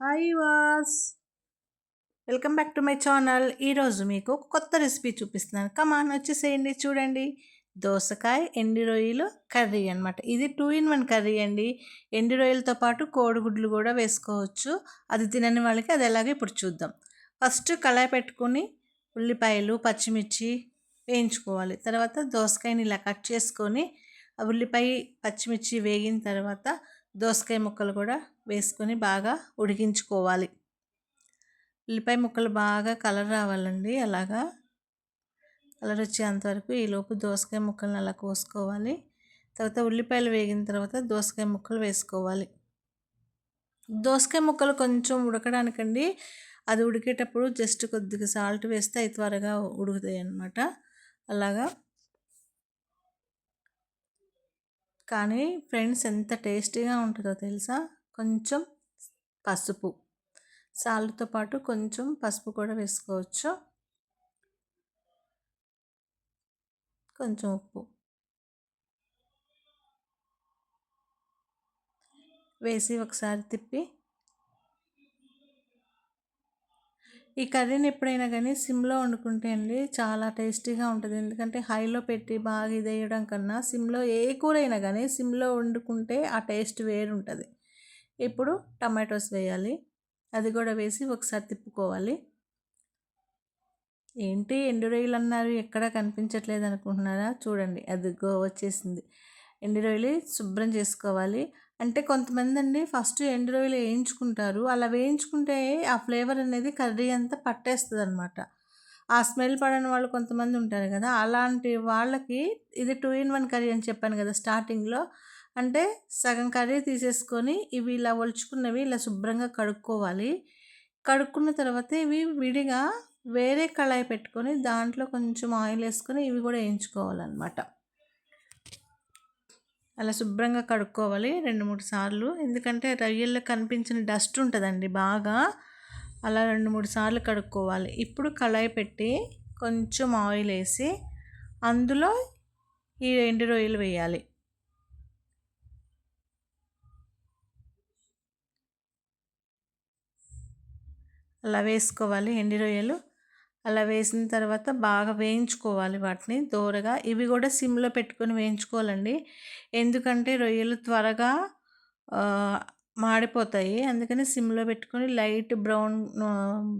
Hi was. Welcome back to my channel. ఈరోజు మీకు ఒక కొత్త రెసిపీ చూపిస్తున్నాను. కమాన్ వచ్చేసేయండి చూడండి. దోసకాయ ఎండి రొయ్యలు కర్రీ అనమాట ఇది టూ ఇన్ వన్ కర్రీ అండి. ఎండి రొయ్యలతో పాటు కోడిగుడ్లు కూడా వేసుకోవచ్చు. అది తినని వాళ్ళకి అది ఎలాగే ఇప్పుడు చూద్దాం. ఫస్ట్ కళాయి పెట్టుకొని ఉల్లిపాయలు పచ్చిమిర్చి వేయించుకోవాలి. తర్వాత దోసకాయని ఇలా కట్ చేసుకొని ఉల్లిపాయ పచ్చిమిర్చి వేగిన తర్వాత దోసకాయ ముక్కలు కూడా వేసుకొని బాగా ఉడికించుకోవాలి. ఉల్లిపాయ ముక్కలు బాగా కలర్ రావాలండి. అలాగా కలర్ వచ్చేంతవరకు ఈలోపు దోసకాయ ముక్కలను అలా కోసుకోవాలి. తర్వాత ఉల్లిపాయలు వేగిన తర్వాత దోసకాయ ముక్కలు వేసుకోవాలి. దోసకాయ ముక్కలు కొంచెం ఉడకడానికండి. అది ఉడికేటప్పుడు జస్ట్ కొద్దిగా సాల్ట్ వేస్తే అవి త్వరగా ఉడుకుతాయి అన్నమాట అలాగా కానీ ఫ్రెండ్స్ ఎంత టేస్టీగా ఉంటుందో తెలుసా? కొంచెం పసుపు. సాల్ట్తో పాటు కొంచెం పసుపు కూడా వేసుకోవచ్చు. కొంచెం ఉప్పు. వేసి ఒకసారి తిప్పి ఈ కర్రీని ఎప్పుడైనా కానీ సిమ్లో వండుకుంటే అండి చాలా టేస్టీగా ఉంటుంది. ఎందుకంటే హైలో పెట్టి బాగా ఇది వేయడం కన్నా సిమ్లో ఏ కూర అయినా కానీ సిమ్లో వండుకుంటే ఆ టేస్ట్ వేరు ఉంటుంది ఇప్పుడు టమాటోస్ వేయాలి. అది కూడా వేసి ఒకసారి తిప్పుకోవాలి. ఏంటి ఎండు రొయ్యలు అన్నారు? ఎక్కడ కనిపించట్లేదు అనుకుంటున్నారా? చూడండి అది గో వచ్చేసింది. ఎండు రొయ్యలు శుభ్రం చేసుకోవాలి. అంటే కొంతమంది అండి ఫస్ట్ ఎండు రొయ్యలు వేయించుకుంటారు. అలా వేయించుకుంటే ఆ ఫ్లేవర్ అనేది కర్రీ అంతా పట్టేస్తుంది అనమాట ఆ స్మెల్ పడని వాళ్ళు కొంతమంది ఉంటారు కదా అలాంటి వాళ్ళకి ఇది టూ ఇన్ వన్ కర్రీ అని చెప్పాను కదా స్టార్టింగ్లో. అంటే సగం కర్రీ తీసేసుకొని ఇవి ఇలా ఒలుచుకున్నవి ఇలా శుభ్రంగా కడుక్కోవాలి. కడుక్కున్న తర్వాత ఇవి విడిగా వేరే కళాయి పెట్టుకొని దాంట్లో కొంచెం ఆయిల్ వేసుకొని ఇవి కూడా వేయించుకోవాలన్నమాట. అలా శుభ్రంగా కడుక్కోవాలి రెండు మూడు సార్లు. ఎందుకంటే రొయ్యల్లో కనిపించిన డస్ట్ ఉంటుందండి బాగా. అలా రెండు మూడు సార్లు కడుక్కోవాలి. ఇప్పుడు కళాయి పెట్టి కొంచెం ఆయిల్ వేసి అందులో ఈ ఎండు రొయ్యలు వేయాలి. అలా వేసుకోవాలి ఎండి రొయ్యలు. అలా వేసిన తర్వాత బాగా వేయించుకోవాలి వాటిని దోరగా. ఇవి కూడా సిమ్లో పెట్టుకొని వేయించుకోవాలండి. ఎందుకంటే రొయ్యలు త్వరగా మాడిపోతాయి. అందుకని సిమ్లో పెట్టుకొని లైట్ బ్రౌన్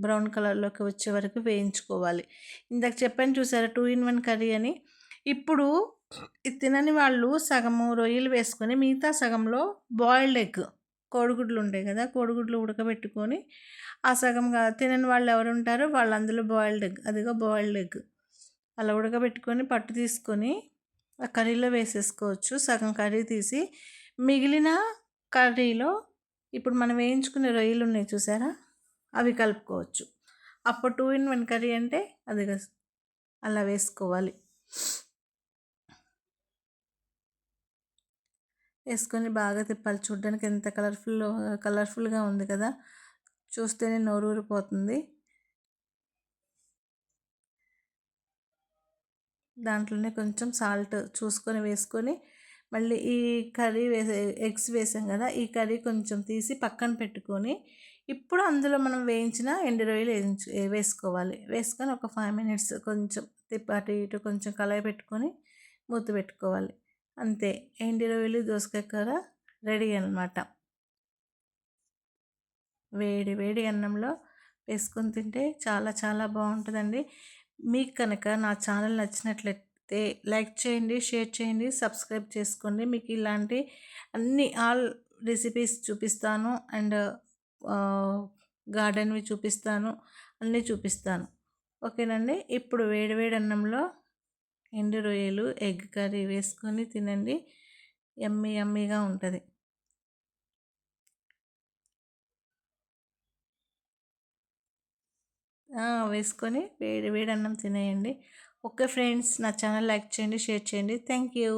బ్రౌన్ కలర్లోకి వచ్చే వరకు వేయించుకోవాలి. ఇందాక చెప్పాను చూసారా టూ ఇన్ వన్ కర్రీ అని. ఇప్పుడు తినని వాళ్ళు సగము రొయ్యలు వేసుకొని మిగతా సగంలో బాయిల్డ్ ఎగ్ కోడిగుడ్లు ఉంటాయి కదా కోడిగుడ్లు ఉడకబెట్టుకొని ఆ సగం తినని వాళ్ళు ఎవరు ఉంటారో వాళ్ళు అందులో బాయిల్డ్ ఎగ్ అదిగో బాయిల్డ్ ఎగ్ అలా ఉడకబెట్టుకొని పట్టు తీసుకొని ఆ కర్రీలో వేసేసుకోవచ్చు. సగం కర్రీ తీసి మిగిలిన కర్రీలో ఇప్పుడు మనం వేయించుకునే రొయ్యలు ఉన్నాయి చూసారా? అవి కలుపుకోవచ్చు. అప్పుడు టూ ఇన్ వన్ కర్రీ అంటే అది అలా వేసుకోవాలి. వేసుకొని బాగా తిప్పాలి. చూడడానికి ఎంత కలర్ఫుల్ కలర్ఫుల్గా ఉంది కదా? చూస్తేనే నోరూరిపోతుంది. దాంట్లోనే కొంచెం సాల్ట్ చూసుకొని వేసుకొని మళ్ళీ ఈ కర్రీ వేసే ఎగ్స్ వేసాం కదా ఈ కర్రీ కొంచెం తీసి పక్కన పెట్టుకొని ఇప్పుడు అందులో మనం వేయించిన ఎండురొయ్యలు వేయించు వేసుకోవాలి. వేసుకొని ఒక ఫైవ్ మినిట్స్ కొంచెం తిప్పి అటు ఇటు కొంచెం కలయి పెట్టుకొని మూత పెట్టుకోవాలి. అంతే. ఎండురొయ్యలు దోసకాయ కూర రెడీ అనమాట వేడి వేడి అన్నంలో వేసుకొని తింటే చాలా చాలా బాగుంటుందండి. మీకు కనుక నా ఛానల్ నచ్చినట్లయితే లైక్ చేయండి షేర్ చేయండి సబ్స్క్రైబ్ చేసుకోండి. మీకు ఇలాంటి అన్ని ఆల్ రెసిపీస్ చూపిస్తాను అండ్ గార్డెన్వి చూపిస్తాను అన్నీ చూపిస్తాను. ఓకేనండి? ఇప్పుడు వేడివేడి అన్నంలో ఎండు రొయ్యలు ఎగ్ కర్రీ వేసుకొని తినండి. ఎమ్మి ఎమ్మిగా ఉంటుంది. వేసుకొని వేడి వేడి అన్నం తినేయండి. ఓకే ఫ్రెండ్స్ నా ఛానల్ లైక్ చేయండి షేర్ చేయండి. Thank you.